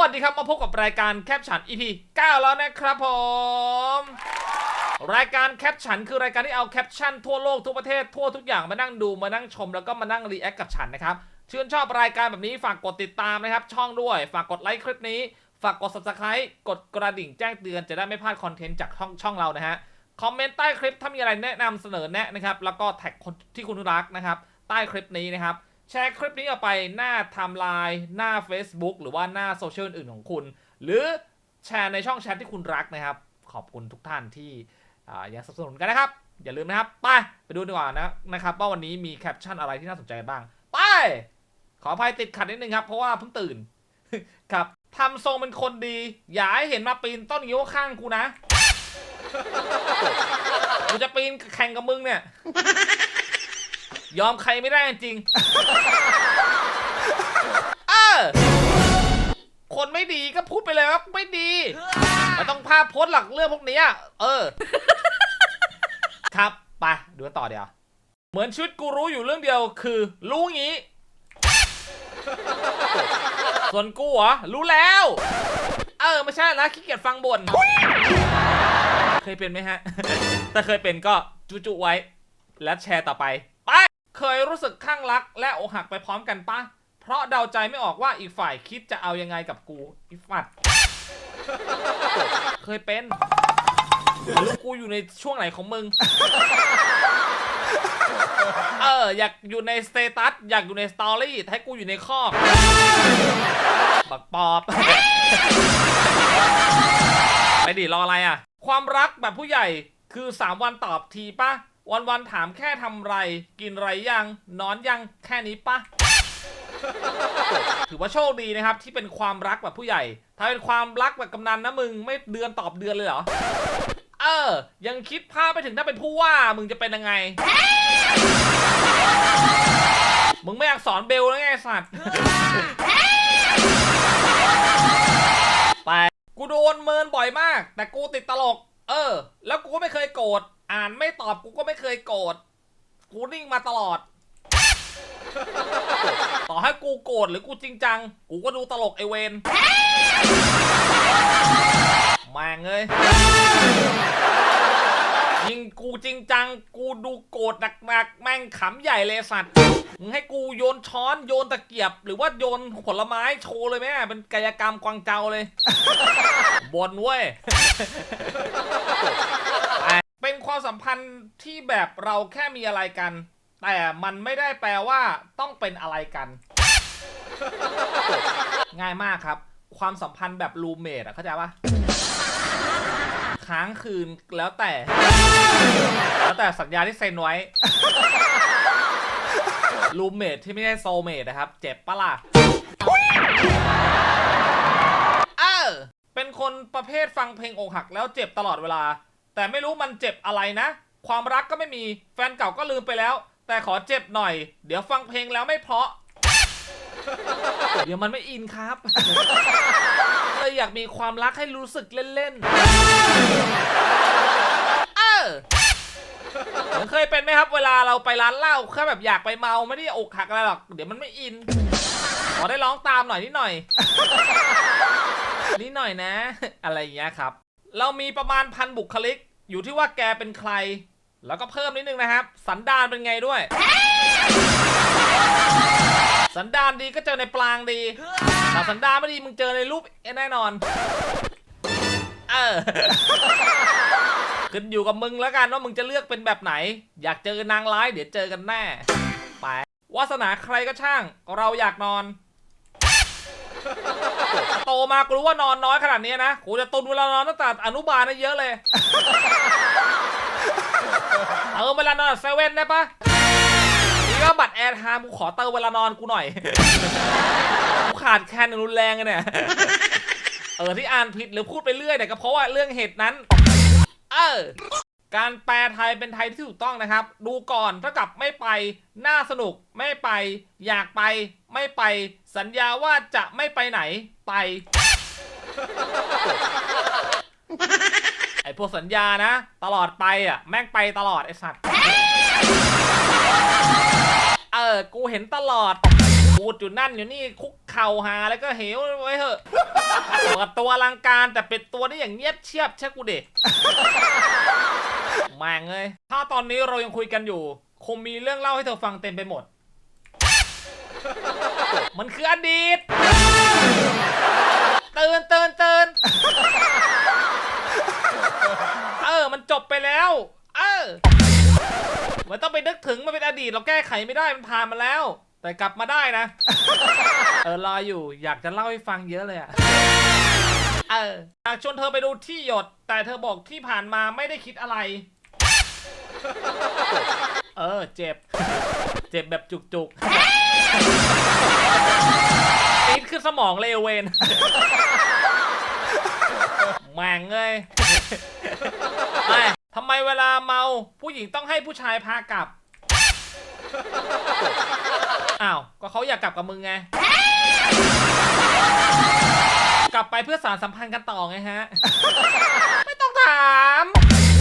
วัสดีครับมาพบกับรายการแคปฉัน EP 9 แล้วนะครับผม รายการแคปฉันคือรายการที่เอาแคปชั่นทั่วโลกทั่วประเทศทั่วทุกอย่างมานั่งดูมานั่งชมแล้วก็มานั่งรีแอคกับฉันนะครับชื่นชอบรายการแบบนี้ฝากกดติดตามนะครับ ช่องด้วย ฝากกดไลค์คลิปนี้ ฝากกด subscribe กดกระดิ่งแจ้งเตือนจะได้ไม่พลาดคอนเทนต์จากช่องช่องเรานะฮะคอมเมนต์ใต้คลิปถ้ามีอะไรแนะนำเสนอแนะนะครับแล้วก็แท็กคนที่คุณรักนะครับใต้คลิปนี้นะครับ แชร์คลิปนี้ออกไปหน้าไทม์ไลน์หน้า Facebook หรือว่าหน้าโซเชียลอื่นๆของคุณ หรือแชร์ในช่องแชทที่คุณรักนะครับ ขอบคุณทุกท่านที่อ่ายังสนับสนุนกันนะครับ อย่าลืมนะครับ ไป ไปดูดีกว่านะนะครับว่าวันนี้มีแคปชั่นอะไรที่น่าสนใจบ้าง ไป ขออภัยติดขัดนิดนึงครับ เพราะว่าเพิ่งตื่น ครับทำทรงเป็นคนดี อย่าให้เห็นมาปีนต้นงิ้วข้างกูนะกูจะปีนแข่งกับมึงเนี่ย ยอมใครไม่ได้จริงเออคนไม่ดีก็พูดไปเลยว่าไม่ดีไม่ต้องภาพโพสต์หลักเรื่องพวกนี้อะเออ ครับไปดูกันต่อเดี๋ยว เหมือนชีวิตกูรู้อยู่เรื่องเดียวคือ รู้งี้ ส่วนกูเหรอรู้แล้ว เออไม่ใช่นะขี้เกียจฟังบน่นเคยเป็นไหมฮะ ถ้าเคยเป็นก็จุๆไว้ และแชร์ต่อไป เคยรู้สึกข้างรักและอกหักไปพร้อมกันปะ เพราะเดาใจไม่ออกว่าอีกฝ่ายคิดจะเอายังไงกับกูอีฟัด เคยเป็นไม่รู้กูอยู่ในช่วงไหนของมึง เออ อยากอยู่ในสเตตัส อยากอยู่ในสตอรี่ ให้กูอยู่ในคอกบักปอบไปดิรออะไรอะ ความรักแบบผู้ใหญ่คือ 3 วันตอบทีปะ วันวันๆถามแค่ทำไร กินไรยัง นอนยังแค่นี้ปะ ถือว่าโชคดีนะครับ ที่เป็นความรักแบบผู้ใหญ่ ถ้าเป็นความรักแบบกำนันนะมึงไม่เดือนตอบเดือนเลยเหรอ เออ ยังคิดภาพไปถึงถ้าเป็นผู้ว่ามึงจะเป็นยังไง มึงไม่อยากสอนเบลแล้วไงไอ้สัตว์ ไป กูโดนเมินบ่อยมาก แต่กูติดตลก เออ แล้วกูก็ไม่เคยโกรธ อ่านไม่ตอบกูก็ไม่เคยโกรธกูนิ่งมาตลอด ต่อให้กูโกรธหรือกูจริงจัง กูก็ดูตลกไอเวนแม่งเอ้ยยิงกูจริงจัง กูดูโกรธหนักๆ แม่งขำใหญ่เลยสัตว์มึงให้กูโยนช้อนโยนตะเกียบ หรือว่าโยนผลไม้โชว์เลยไหมเป็นกายกรรมกวางเจาเลยบนเว้ย ความสัมพันธ์ที่แบบเราแค่มีอะไรกัน แต่มันไม่ได้แปลว่าต้องเป็นอะไรกัน ง่ายมากครับ ความสัมพันธ์แบบรูเมทอะเข้าใจปะค้างคืนแล้วแต่ แล้วแต่สัญญาที่เซ็นไว้รูเมทที่ไม่ใช่โซเมทนะครับ เจ็บปะล่ะเออเป็นคนประเภทฟังเพลงอกหักแล้วเจ็บตลอดเวลา แต่ไม่รู้มันเจ็บอะไรนะ ความรักก็ไม่มีแฟนเก่าก็ลืมไปแล้ว แต่ขอเจ็บหน่อย เดี๋ยวฟังเพลงแล้วไม่เพราะ เดี๋ยวมันไม่อินครับ เลยอยากมีความรักให้รู้สึกเล่นๆ เออเหมือนเคยเป็นไหมครับเวลาเราไปร้านเหล้าแค่แบบอยากไปเมาไม่ได้อกหักอะไรหรอก เดี๋ยวมันไม่อิน ขอได้ร้องตามหน่อยนิดหน่อยนิดหน่อยนะ อะไรอย่างเงี้ยครับ เรามีประมาณพันบุคลิก อยู่ที่ว่าแกเป็นใคร แล้วก็เพิ่มนิดนึงนะครับ สันดานเป็นไงด้วย สันดานดีก็เจอในปลางดี แต่สันดานไม่ดีมึงเจอในรูปแน่นอน เออขึ้นอยู่กับมึงแล้วกันว่ามึงจะเลือกเป็นแบบไหน อยากเจอนางร้ายเดี๋ยวเจอกันแน่ ไปวาสนาใครก็ช่าง เราอยากนอน โตมากูรู้ว่านอนน้อยขนาดนี้นะกูจะตุนเวลานอนตั้งแต่อนุบาลนะเยอะเลย เติมเวลานอนเซเว่นได้ปะนี่ก็บัตรแอร์ไทม์กูขอเติมเวลานอนกูหน่อย กูขาดแคลนอย่างรุนแรงเลยเนี่ย เออที่อ่านผิดหรือพูดไปเรื่อยเนี่ยก็เพราะว่าเรื่องเหตุนั้น เออ การแปลไทยเป็นไทยที่ถูกต้องนะครับ ดูก่อนเท่ากับไม่ไป น่าสนุกไม่ไป อยากไป ไม่ไป สัญญาว่าจะไม่ไปไหน ไป ไอพวกสัญญานะ ตลอดไปอะ แม่งไปตลอดไอสัตว์ เออ กูเห็นตลอดพูดอยู่นั่นอยู่นี่คุกเข่าหาแล้วก็เหวไว้เถอะเปิดตัวอลังการแต่เป็นตัวได้อย่างเงียบเชียบเช่กูเด็ก แม่งเลยถ้าตอนนี้เรายังคุยกันอยู่ คงมีเรื่องเล่าให้เธอฟังเต็มไปหมด มันคืออดีตตื่นตื่นตื่นเออ มันจบไปแล้ว เออมันต้องไปนึกถึงมันเป็นอดีตเราแก้ไขไม่ได้มันผ่านมาแล้ว แต่กลับมาได้นะ เออรออยู่อยากจะเล่าให้ฟังเยอะเลยอะเอออยากชวนเธอไปดูที่หยด แต่เธอบอกที่ผ่านมาไม่ได้คิดอะไร เออ เจ็บ เจ็บแบบจุกๆตีดขึ้นสมองเลยเวนแม่งเลยไม่ทำไมเวลาเมาผู้หญิงต้องให้ผู้ชายพากลับ อ้าว ก็เขาอยากกลับกับมึงไง กลับไปเพื่อสารสัมพันธ์กันต่อไงฮะ ไม่ต้องถาม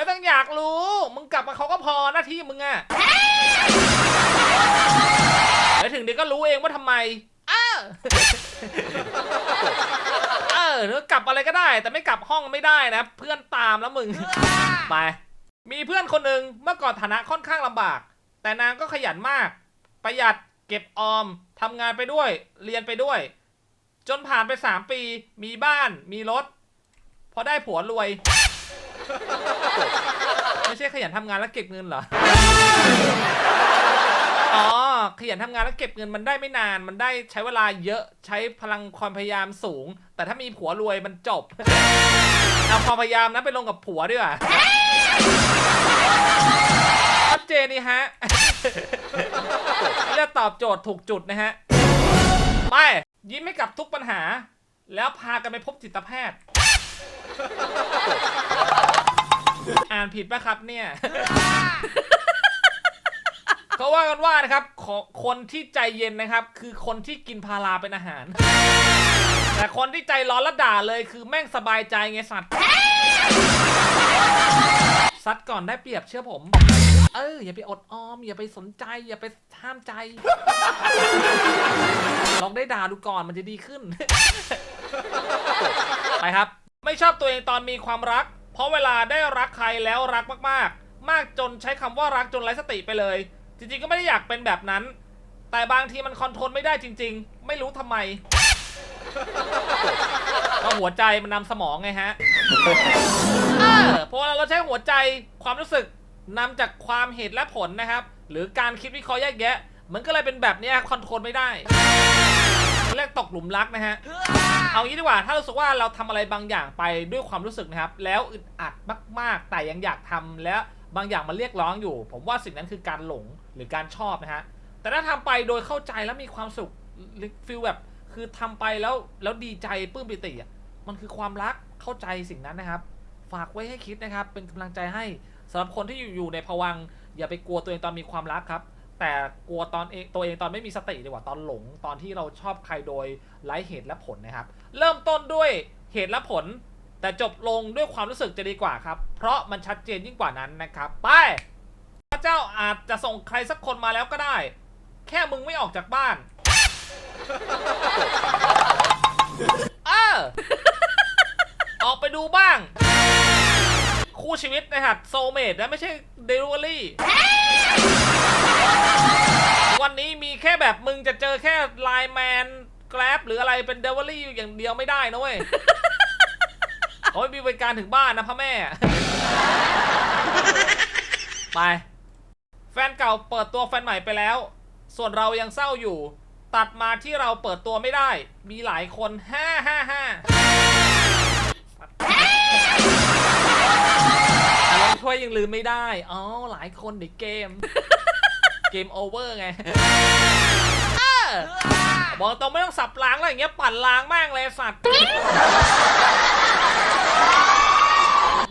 ไม่ต้องอยากรู้ มึงกลับมาเขาก็พอหน้าที่มึงอะเดี๋ยวถึงเดี๋ยวก็รู้เองว่าทำไม เออ เออหรือกลับอะไรก็ได้ แต่ไม่กลับห้องไม่ได้นะ เพื่อนตามแล้วมึง ไป มีเพื่อนคนหนึ่งเมื่อก่อนฐานะค่อนข้างลำบาก แต่นางก็ขยันมาก ประหยัดเก็บออมทำงานไปด้วย เรียนไปด้วย จนผ่านไปสามปี มีบ้าน มีรถ พอได้ผัวรวย ไม่ใช่ขยันทำงานแล้วเก็บเงินเหรอ อ๋อ ขยันทำงานแล้วเก็บเงินมันได้ไม่นาน มันได้ใช้เวลาเยอะ ใช้พลังความพยายามสูง แต่ถ้ามีผัวรวยมันจบ เอาความพยายามนั้นไปลงกับผัวดีกว่าชัดเจนนี่ฮะเลือกตอบโจทย์ถูกจุดนะฮะ ไป ยิ้มให้กับทุกปัญหา แล้วพากันไปพบจิตแพทย์ อ่านผิดปะครับเนี่ย เขาว่ากันว่านะครับขอคนที่ใจเย็นนะครับ คือคนที่กินพาราเป็นอาหาร แต่คนที่ใจร้อนและด่าเลยคือแม่งสบายใจไงสัตว์ซัดก่อนได้เปรียบเชื่อผม เอออย่าไปอดออม อย่าไปสนใจ อย่าไปห้ามใจ ลองได้ด่าดูก่อนมันจะดีขึ้น ไปครับ ไม่ชอบตัวเองตอนมีความรัก เพราะเวลาได้รักใครแล้วรักมากๆ มากจนใช้คำว่ารักจนไร้สติไปเลย จริงๆก็ไม่ได้อยากเป็นแบบนั้น แต่บางทีมันคอนโทรลไม่ได้จริง ๆ ไม่รู้ทำไมก็หัวใจมันนำสมองไงฮะเอเพราะเราใช้หัวใจความรู้สึกนำจากความเหตุและผลนะครับ หรือการคิดวิเคราะห์แยกแยะ มันก็เลยเป็นแบบนี้คอนโทรลไม่ได้เรียกตกหลุมรักนะฮะ เอางี้ดีกว่า ถ้ารู้สึกว่าเราทำอะไรบางอย่างไปด้วยความรู้สึกนะครับ แล้วอึดอัดมาก ๆ แต่ยังอยากทำและบางอย่างมันเรียกร้องอยู่ ผมว่าสิ่งนั้นคือการหลงหรือการชอบนะฮะ แต่ถ้าทำไปโดยเข้าใจแล้วมีความสุขฟิลแบบ คือทำไปแล้วแล้วดีใจปลื้มปิติอะมันคือความรักเข้าใจสิ่งนั้นนะครับ ฝากไว้ให้คิดนะครับ เป็นกำลังใจให้สำหรับคนที่อยู่ในภวังอย่าไปกลัวตัวเองตอนมีความรักครับ แต่กลัวตอนเองตัวเองตอนไม่มีสติดีกว่าตอนหลง ตอนที่เราชอบใครโดยไร้เหตุและผลนะครับ เริ่มต้นด้วยเหตุและผล แต่จบลงด้วยความรู้สึกจะดีกว่าครับ เพราะมันชัดเจนยิ่งกว่านั้นนะครับ ไป พระเจ้าอาจจะส่งใครสักคนมาแล้วก็ได้ แค่มึงไม่ออกจากบ้าน เออ ออกไปดูบ้าง คู่ชีวิตนะครับโซเมดนะไม่ใช่เดลิเวอรี่ วันนี้มีแค่แบบมึงจะเจอแค่ไลน์แมนแกร็บหรืออะไรเป็นเดลิเวอรี่อย่างเดียวไม่ได้นะเว้ยเขาไม่มีบริการถึงบ้านนะพ่อแม่ ไป แฟนเก่าเปิดตัวแฟนใหม่ไปแล้ว ส่วนเรายังเศร้าอยู่ ตัดมาที่เราเปิดตัวไม่ได้ มีหลายคนห้าห้าห้าอารมณ์ช่วยยังลืมไม่ได้ อ๋อ หลายคนในเกม เกมโอเวอร์ไงบอกตรงไม่ต้องสับล้างอะไรอย่างเงี้ยปั่นล้างม่งเลยสัตว์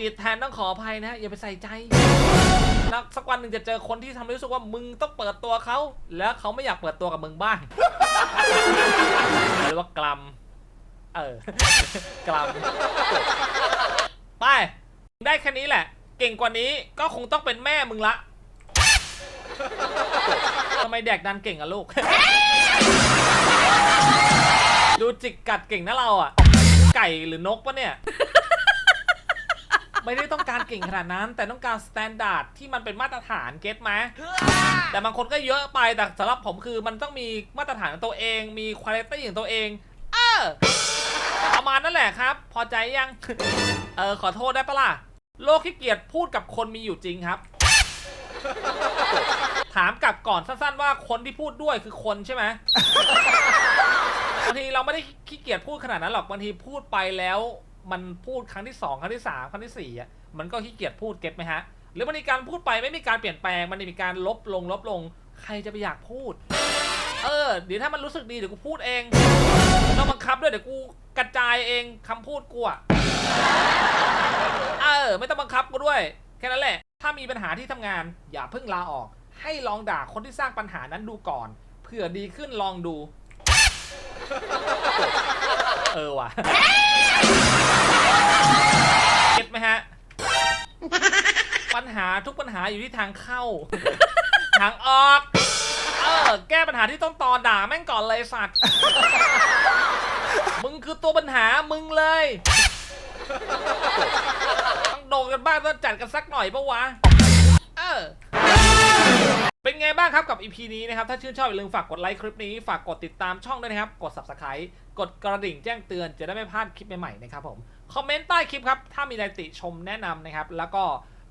ดีดแทนต้องขออภัยนะ อย่าไปใส่ใจแล้วสักวันหนึ่งจะเจอคนที่ทำให้รู้สึกว่ามึงต้องเปิดตัวเขา แล้วเขาไม่อยากเปิดตัวกับมึงบ้างหรือว่ากลัมเออกลัมไป ได้แค่นี้แหละ เก่งกว่านี้ก็คงต้องเป็นแม่มึงละ ทำไมแดกดันเก่งอะลูก ดูจิกกัดเก่งนะเราอะไก่หรือนกปะเนี่ย ไม่ได้ต้องการเก่งขนาดนั้น แต่ต้องการสแตนดาร์ดที่มันเป็นมาตรฐานเก็ตไหมแต่บางคนก็เยอะไปแต่สำหรับผมคือมันต้องมีมาตรฐานของตัวเอง มีคุณภาพของตัวเอง เออประมาณนั่นแหละครับ พอใจยัง เออขอโทษได้ปะล่ะ โลกขี้เกียจพูดกับคนมีอยู่จริงครับ ถามกลับก่อนสั้นๆว่าคนที่พูดด้วยคือคนใช่ไหมบางทีเราไม่ได้ขี้เกียจพูดขนาดนั้นหรอกบางทีพูดไปแล้ว มันพูดครั้งที่สองครั้งที่สามครั้งที่สี่อะมันก็ขี้เกียจพูดเก็ตไหมฮะ หรือมันมีการพูดไปไม่มีการเปลี่ยนแปลงมันมีการลบลงลบลง ใครจะไปอยากพูด เออ เดี๋ยวถ้ามันรู้สึกดีเดี๋ยวกูพูดเองไม่ต้องบังคับด้วยเดี๋ยวกูกระจายเองคำพูดกูอะเออ ไม่ต้องบังคับกูด้วย แค่นั้นแหละ ถ้ามีปัญหาที่ทำงานอย่าเพิ่งลาออก ให้ลองด่าคนที่สร้างปัญหานั้นดูก่อนเผื่อดีขึ้นลองดู เออว่ะเก็ตไหมฮะ ปัญหาทุกปัญหาอยู่ที่ทางเข้า ทางออก เออ แก้ปัญหาที่ต้นตอด่าแม่งก่อนเลยสัตว์ มึงคือตัวปัญหามึงเลย ต้องโดนกันบ้างต้องจัดกันสักหน่อยปะวะ เออ เป็นไงบ้างครับกับ EP นี้นะครับ ถ้าชื่นชอบอย่าลืมฝากกดไลค์คลิปนี้ ฝากกดติดตามช่องด้วยนะครับ กด subscribe กดกระดิ่งแจ้งเตือนจะได้ไม่พลาดคลิปใหม่ๆนะครับผม คอมเมนต์ใต้คลิปครับ ถ้ามีอะไรติชมแนะนำนะครับ แล้วก็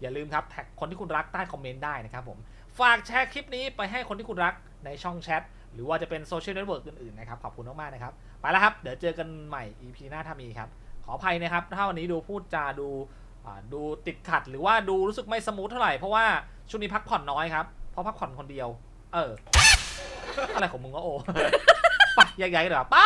อย่าลืมครับแท็กคนที่คุณรักใต้คอมเมนต์ได้นะครับผม ฝากแชร์คลิปนี้ไปให้คนที่คุณรักในช่องแชท หรือว่าจะเป็นโซเชียลเน็ตเวิร์กอื่นๆนะครับ ขอบคุณมากๆนะครับ ไปแล้วครับ เดี๋ยวเจอกันใหม่ EP หน้าถ้ามีครับ ขออภัยนะครับ ถ้าวันนี้ดูพูดจาดูดูติดขัดหรือว่าดูรู้สึกไม่สมูทเท่าไหร่เพราะว่าช่วงนี้พักผ่อนน้อยครับ เพราะพักผ่อนคนเดียว เออ อะไรของมึงก็โอไปใหญ่ๆเดี๋ยวาไป